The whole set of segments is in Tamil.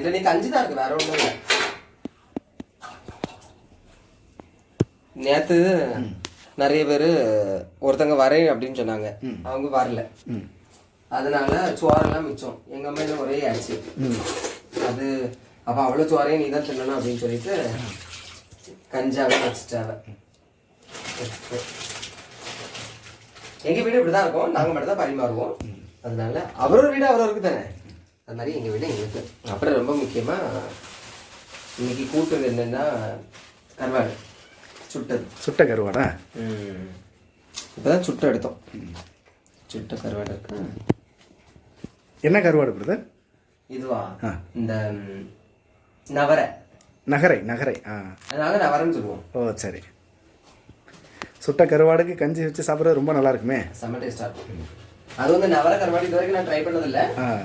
என்கிட்ட நீ கஞ்சி தான் இருக்கு வேற ஒண்ணும் இல்லை. நேத்து நிறைய பேர் ஒருத்தங்க வரேன் அப்படின்னு சொன்னாங்க. அவங்க வரல. அதனால சோறெல்லாம் மிச்சம். எங்க அம்மையில ஒரே ஆச்சு அது அப்ப அவ்வளவு சோறையும் நீ தான் தின்னணும் அப்படின்னு சொல்லிட்டு கஞ்சாவே வச்சுட்டாவ. எங்க வீடு இப்படிதான் இருக்கும். நாங்க மட்டும் தான் பரிமாறுவோம் அதனால அவரோட வீடு அவரவருக்கு தானே. அது மாதிரி எங்க வீடு எங்களுக்கு. அப்புறம் ரொம்ப முக்கியமா இன்னைக்கு கூட்டுறது என்னன்னா கருவாடு. சுட்டது. சுட்ட கருவாடா? இப்பதான் சுட்டு எடுத்தோம். சுட்ட கருவாடு இருக்கு. என்ன கருவாடு பிரதர்? இதுவா? ஆ. இந்த நவரை. நகரை நகரை ஆ. நாங்க நவரைன்னு சொல்லுவோம். ஓ சரி. சுட்ட கருவாடுக்கு கஞ்சி வச்சு சாப்பிட்றது ரொம்ப நல்லா இருக்குமே. செம்ம டேஸ்டா இருக்கும். அது வந்து நவர கருவாடு இது வரைக்கும் நான் ட்ரை பண்ணதில்ல. ஆ.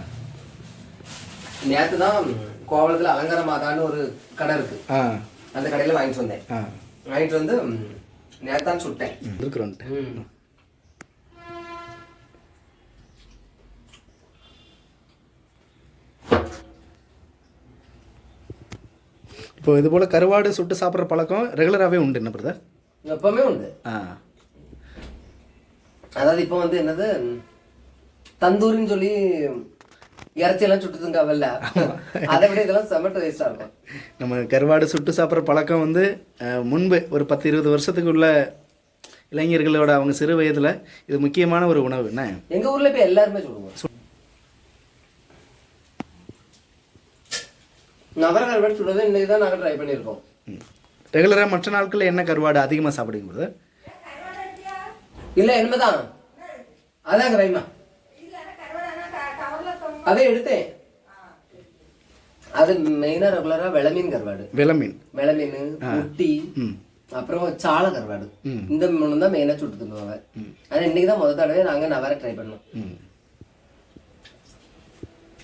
நேற்று தான் கோவளத்தில் அலங்கார மாதான்னு ஒரு கடை இருக்கு. அந்த கடையில் வாங்கிட்டு வந்தேன். வாங்கிட்டு வந்து நேற்று தான் சுட்டேன். இருக்கிறோன்ட்டு. ம். இப்போ இது போல் கருவாடு சுட்டு சாப்பிட்ற பழக்கம் ரெகுலராகவே உண்டு என்ன பிரதர் எப்பவுமே உண்டு. ஆ. அதாவது இப்போ வந்து என்னது தந்தூரின்னு சொல்லி இறைச்சியெல்லாம் சுட்டு திங்காவல்ல அதை விட இதெல்லாம் செம்ம டேஸ்டா இருக்கும். நம்ம கருவாடு சுட்டு சாப்பிட்ற பழக்கம் வந்து முன்பு ஒரு பத்து இருபது வருஷத்துக்கு உள்ள இளைஞர்களோட அவங்க சிறு வயதில் இது முக்கியமான ஒரு உணவு. என்ன? எங்க ஊர்ல இப்ப எல்லாருமே சொல்லுவோம் நவர கருவாடு சுடுறது இன்னைக்கு தான் நாங்கள் ட்ரை பண்ணியிருக்கோம். ரெகுலராக மற்ற நாட்களில் என்ன கருவாடு அதிகமாக சாப்பிடுங்க இல்ல என்னதான் அதாங்க வைமா அதை எடுத்தேன். அது மெயினா ரெகுலரா வெளமீன் கருவாடு. விளமீன். வெளமீன் முட்டி அப்புறம் சால கருவாடு. இந்த மூணு தான் மெயினா சுட்டு தந்துவாங்க ஆனா இன்னைக்கு தான் முதல் தடவை நாங்க நவர ட்ரை பண்ணோம்.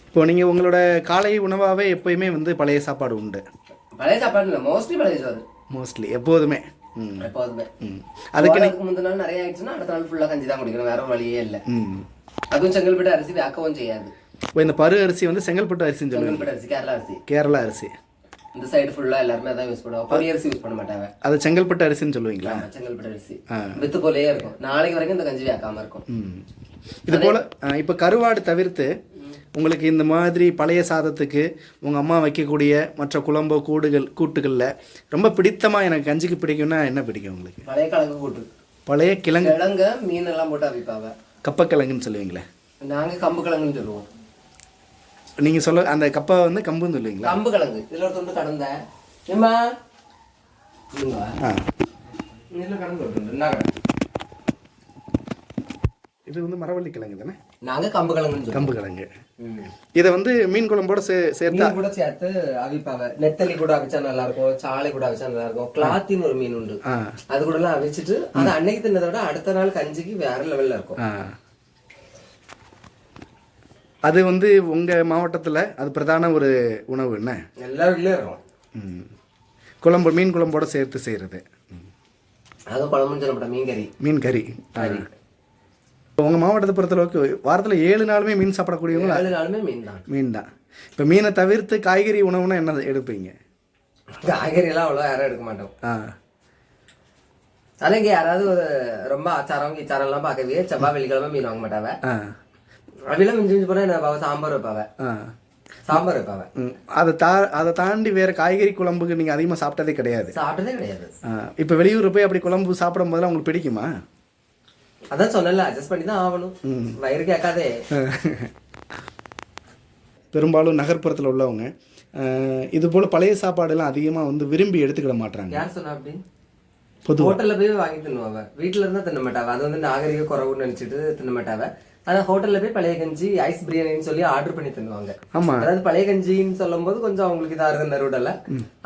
இப்போ நீங்கள் உங்களோட காலை உணவாகவே எப்பயுமே வந்து பழைய சாப்பாடு உண்டு. பழைய சாப்பாடு இல்லை மோஸ்ட்லி பழைய சோறு மோஸ்ட்லி எப்போதுமே. எப்போதுமே. அதுக்கு அதுக்கு முந்தின நாள் நிறைய ஆயிடுச்சுன்னா அடுத்த நாள் ஃபுல்லா கஞ்சி தான் குடிக்கணும் வேற வழியே இல்லை. அதுவும் செங்கல்பட்டு அரிசி வேக்கவும் செய்யாது. இப்போ இந்த பரு அரிசி வந்து செங்கல்பட்டு அரிசின்னு சொல்லுவாங்க. அரிசி கேரளா அரிசி. கேரளா அரிசி. இந்த சைடு ஃபுல்லா எல்லாருமே அதான் யூஸ் பண்ணுவாங்க. பொரி அரிசி யூஸ் பண்ண மாட்டாங்க. அது செங்கல்பட்டு அரிசின்னு சொல்லுவீங்களா? செங்கல்பட்டு அரிசி. வித்து போலயே இருக்கும். நாளைக்கு வரைக்கும் இந்த கஞ்சி வேக்காம இருக்கும். இது போல் இப்போ கருவாடு தவிர்த்து உங்களுக்கு இந்த மாதிரி பழைய சாதத்துக்கு உங்கள் அம்மா வைக்கக்கூடிய மற்ற குழம்பு கூடுகள் கூட்டுகளில் ரொம்ப பிடித்தமாக எனக்கு கஞ்சிக்கு பிடிக்கும்னா என்ன பிடிக்கும் உங்களுக்கு? பழைய கிழங்கு கூட்டு. பழைய கிழங்கு. கிழங்க மீன் எல்லாம் போட்டு அவிப்பாங்க. கப்பக்கிழங்குன்னு சொல்லுவீங்களே. நாங்க கம்பு கிழங்குன்னு சொல்லுவோம். நீங்கள் சொல்ல அந்த கப்பை வந்து கம்புன்னு சொல்லுவீங்களா கம்பு கிழங்கு இதுல ஒரு துண்டு கடந்த. ஏம்மா? இங்க வா. ஆ. இதுல கடந்து ஒரு துண்டு. என்ன கடந்து? இது வந்து மரவள்ளி கிழங்கு தானே? நாங்க கம்பு சொல்லுவோம் கம்பு கிழங்கு. இதை வந்து மீன் குழம்போட சே சேர்த்தா கூட சேர்த்து அவிப்பாங்க. நெத்தலி கூட அவிச்சா நல்லா இருக்கும் சாலை கூட அவிச்சா நல்லா இருக்கும் கிளாத்தின்னு ஒரு மீன் உண்டு. அது கூட எல்லாம் அவிச்சிட்டு அது அன்னைக்கு தின்னதை விட அடுத்த நாள் கஞ்சிக்கு வேற லெவல்ல இருக்கும். அது வந்து உங்கள் மாவட்டத்தில் அது பிரதான ஒரு உணவு என்ன? எல்லா வீட்லயும் குழம்பு மீன் குழம்போட சேர்த்து செய்கிறது அது குழம்புன்னு சொல்லப்பட்ட மீன் கறி. மீன் கறி உங்கள் மாவட்டத்தை பொறுத்தளவுக்கு வாரத்தில் ஏழு நாளுமே மீன் சாப்பிடக்கூடியவங்க ஏழு நாளுமே மீன் தான் மீன் தான் இப்போ மீனை தவிர்த்து காய்கறி உணவுனா என்ன எடுப்பீங்க? காய்கறி எல்லாம் அவ்வளோ யாரும் எடுக்க மாட்டோம். ஆ. இங்க யாராவது ஒரு ரொம்ப ஆச்சாரம் கீச்சாரம் எல்லாம் பார்க்கவே செவ்வாய் வெள்ளிக்கிழமை மீன் வாங்க மாட்டாவ. ஆ அவில மிஞ்சி மிஞ்சி போனா என்ன? சாம்பார் வைப்பாவ சாம்பார் வைப்பாவ. அதை தா அதை தாண்டி வேறு காய்கறி குழம்புக்கு நீங்கள் அதிகமாக சாப்பிட்டதே கிடையாது. சாப்பிட்டதே கிடையாது. இப்போ வெளியூர் போய் அப்படி குழம்பு சாப்பிடும் போதெல்லாம் உங்களுக்கு பிடிக்குமா? அதான் சொன்னல அட்ஜஸ்ட் பண்ணி தான் ஆகணும். வயிறு கேட்காதே. பெரும்பாலும் நகர்ப்புறத்தில் உள்ளவங்க இது போல் பழைய சாப்பாடெல்லாம் அதிகமாக வந்து விரும்பி எடுத்துக்கிட மாட்டாங்க யார் சொன்னா அப்படி? ஹோட்டல்ல போய் வாங்கி தின்னுவாவ வீட்டுல இருந்தா தின்ன மாட்டாவ அது வந்து நாகரிக குறவுன்னு நினைச்சிட்டு தின்ன மாட்டாவ ஆனா ஹோட்டல்ல போய் பழைய கஞ்சி ஐஸ் பிரியாணின்னு சொல்லி ஆர்டர் பண்ணி தின்னுவாங்க ஆமாம் அதாவது பழைய கஞ்சின்னு சொல்லும்போது கொஞ்சம் அவங்களுக்கு இதா இருக்கு நறுடல.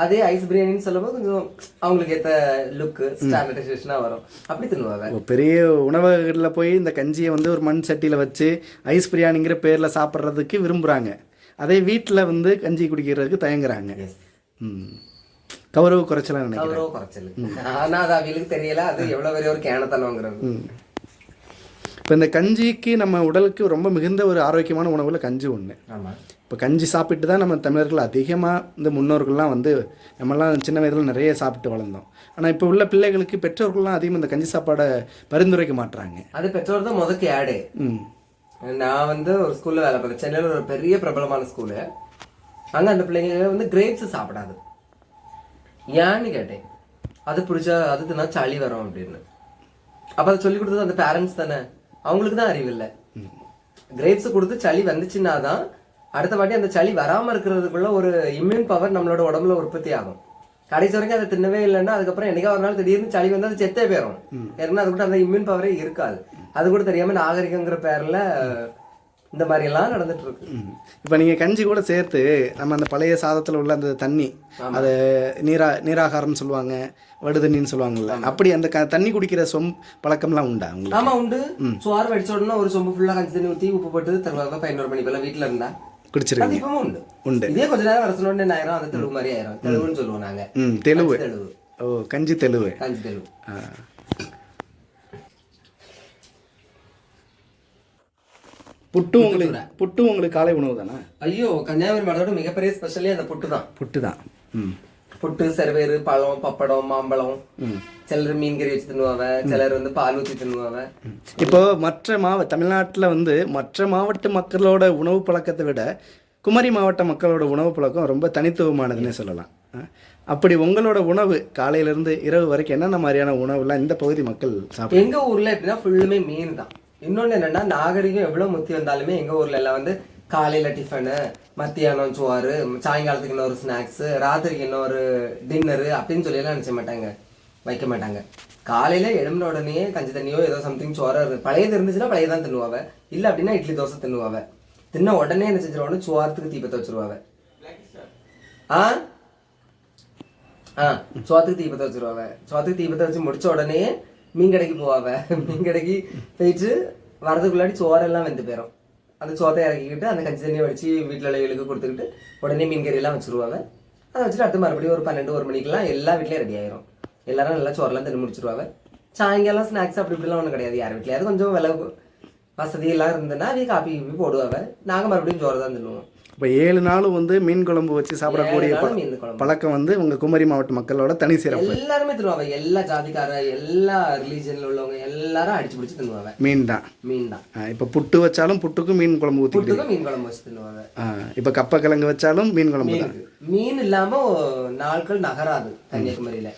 அதே ஐஸ் பிரியாணின்னு சொல்லும்போது கொஞ்சம் அவங்களுக்கு ஏத்த லுக் ஸ்டாண்டர்டைசேஷனா வரும். அப்படி தின்னுவாங்க பெரிய உணவகங்களில் போய் இந்த கஞ்சியை வந்து ஒரு மண் சட்டியில் வச்சு ஐஸ் பிரியாணிங்கிற பேரில் சாப்பிட்றதுக்கு விரும்புகிறாங்க அதே வீட்டில் வந்து கஞ்சி குடிக்கிறதுக்கு தயங்குறாங்க. கௌரவ குறைச்சலாம் நினைக்கிறேன். கௌரவ குறைச்சல். ஆனா அது அவங்களுக்கு தெரியல. அது எவ்வளவு பெரிய ஒரு கேனத்தனங்கிறது இப்போ இந்த கஞ்சிக்கு நம்ம உடலுக்கு ரொம்ப மிகுந்த ஒரு ஆரோக்கியமான உணவுல கஞ்சி ஒன்று இப்போ கஞ்சி சாப்பிட்டு தான் நம்ம தமிழர்கள் அதிகமாக இந்த முன்னோர்கள்லாம் வந்து நம்மலாம் சின்ன வயதில் நிறைய சாப்பிட்டு வளர்ந்தோம். ஆனால் இப்போ உள்ள பிள்ளைகளுக்கு பெற்றோர்கள்லாம் அதிகமாக இந்த கஞ்சி சாப்பாடை பரிந்துரைக்க மாட்றாங்க. அது பெற்றோர் தான் முதக்கு ஆடு நான் வந்து ஒரு ஸ்கூல்ல வேலை பார்த்தேன். சென்னையில் ஒரு பெரிய பிரபலமான ஸ்கூலு அங்க அந்த பிள்ளைங்க வந்து கிரேப்ஸ் சாப்பிடாது. ஏன்னு கேட்டேன். அது பிடிச்சா அது தின்னா சளி வரும் அப்படின்னு. அப்ப அதை சொல்லி கொடுத்தது அந்த பேரண்ட்ஸ் தானே? அவங்களுக்கு தான் அறிவு இல்லை. கிரேப்ஸ் கொடுத்து சளி வந்துச்சுன்னா தான் அடுத்த வாட்டி அந்த சளி வராம இருக்கிறதுக்குள்ள ஒரு இம்யூன் பவர் நம்மளோட உடம்புல உற்பத்தி ஆகும். கடைசி வரைக்கும் அதை தின்னவே இல்லைன்னா அதுக்கப்புறம் என்னைக்கா ஒரு நாள் திடீர்னு சளி வந்து அது செத்தே போயிடும் ஏன்னா அது கூட அந்த இம்யூன் பவரே இருக்காது. அது கூட தெரியாம நாகரிகங்கிற பேர்ல இந்த மாதிரி எல்லாம் நடந்துட்டு இருக்கு. இப்போ நீங்கள் கஞ்சி கூட சேர்த்து நம்ம அந்த பழைய சாதத்தில் உள்ள அந்த தண்ணி அது நீரா நீராகாரம்னு சொல்லுவாங்க வடு தண்ணின்னு சொல்லுவாங்கல்ல அப்படி அந்த க தண்ணி குடிக்கிற சொம் பழக்கம்லாம் உண்டா உங்களுக்கு? ஆமா உண்டு. சோறு வடிச்ச உடனே ஒரு சொம்பு ஃபுல்லா கஞ்சி தண்ணி ஊத்தி உப்பு போட்டு தருவாங்க. பதினோரு மணி போல வீட்டுல இருந்தா. குடிச்சிருக்கீங்க உண்டு. உண்டு. இதே கொஞ்ச நேரம் வரசனோட என்ன ஆயிரும்? அது தெலுங்கு மாதிரி ஆயிரும். தெலுங்குன்னு சொல்லுவோம் நாங்க. ம். தெலுவு. கஞ்சி தெலுங்கு ஓ கஞ்சி தெலுவு. கஞ்சி தெலுங்கு புட்டு உங்களுக்கு புட்டு உங்களுக்கு காலை உணவு தானே? ஐயோ கன்னியாகுமரி மாவட்டத்தோட மிகப்பெரிய ஸ்பெஷலே அந்த புட்டு தான். புட்டு தான். ம். புட்டு செரவேறு பழம் பப்படம் மாம்பழம். சிலர் மீன் கறி வச்சு தின்னுவாங்க சிலர் வந்து பால் ஊற்றி தின்னுவாங்க. இப்போ மற்ற மாவ தமிழ்நாட்டில் வந்து மற்ற மாவட்ட மக்களோட உணவு பழக்கத்தை விட குமரி மாவட்ட மக்களோட உணவு பழக்கம் ரொம்ப தனித்துவமானதுன்னே சொல்லலாம். அப்படி உங்களோட உணவு காலையிலேருந்து இரவு வரைக்கும் என்னென்ன மாதிரியான உணவுலாம் இந்த பகுதி மக்கள் சாப்பிடுவாங்க? எங்க ஊர்ல எப்படின்னா ஃபுல்லுமே மீன் தான். இன்னொன்று என்னென்னா நாகரிகம் எவ்வளோ முத்தி வந்தாலுமே எங்கள் ஊரில் எல்லாம் வந்து காலையில் டிஃபனு மத்தியானம் சோறு சாயங்காலத்துக்கு இன்னொரு ஸ்நாக்ஸு ராத்திரிக்கு இன்னொரு டின்னரு அப்படின்னு சொல்லியெல்லாம் நினச்ச மாட்டாங்க. வைக்க மாட்டாங்க. காலையில் எழும்பின உடனே கஞ்சி தண்ணியோ ஏதோ சம்திங் சோறாக இருக்குது பழையது இருந்துச்சுன்னா பழைய தான் தின்னுவாவ. இல்லை அப்படின்னா இட்லி தோசை தின்னுவாவ. தின்ன உடனே என்ன செஞ்சிருவாங்க சோரத்துக்கு தீபத்தை வச்சிருவாவ. ஆ? ஆ சோத்துக்கு தீபத்தை வச்சிருவாங்க சோத்துக்கு தீபத்தை வச்சு முடிச்ச உடனே மீன் கடைக்கு போவாங்க மீன் கடைக்கு போயிட்டு வரதுக்குள்ளாடி சோறெல்லாம் வெந்து போயிடும் அந்த சோத்தை இறக்கிக்கிட்டு அந்த கஞ்சி தண்ணியை வடித்து வீட்டில் உள்ளவங்களுக்கு கொடுத்துக்கிட்டு உடனே மீன் கறியெல்லாம் எல்லாம் அதை வச்சுட்டு அடுத்து மறுபடியும் ஒரு பன்னெண்டு ஒரு மணிக்கெல்லாம் எல்லா வீட்லேயும் ரெடி ஆயிரும். எல்லாரும் நல்லா சோறெல்லாம் தண்ணி முடிச்சிருவாங்க சாயங்காலம் ஸ்நாக்ஸ் அப்படி இப்படிலாம் ஒன்றும் கிடையாது. யார் வீட்லயாவது கொஞ்சம் விலை வசதி எல்லாம் இருந்ததுன்னா அவங்க காப்பி கீப்பி போடுவாங்க நாங்கள் மறுபடியும் சோறு தான் தின்னுவோம். இப்போ ஏழு நாளும் வந்து மீன் குழம்பு வச்சு சாப்பிடக்கூடிய. பழக்கம் வந்து உங்கள் குமரி மாவட்ட மக்களோட தனி சிறப்பு. எல்லாருமே தின்னுவாங்க. எல்லா ஜாதிக்கார எல்லா ரிலீஜன்ல உள்ளவங்க எல்லாரும் அடிச்சு பிடிச்சு தின்னுவாங்க. மீன் தான். மீன் தான். இப்போ புட்டு வச்சாலும் புட்டுக்கும் மீன் குழம்பு புட்டுக்கும் மீன் குழம்பு வச்சு தின்னுவாங்க. இப்போ கப்பக்கிழங்கு வச்சாலும் மீன் குழம்பு தான். மீன் இல்லாம நாட்கள் நகராது கன்னியாகுமரியில.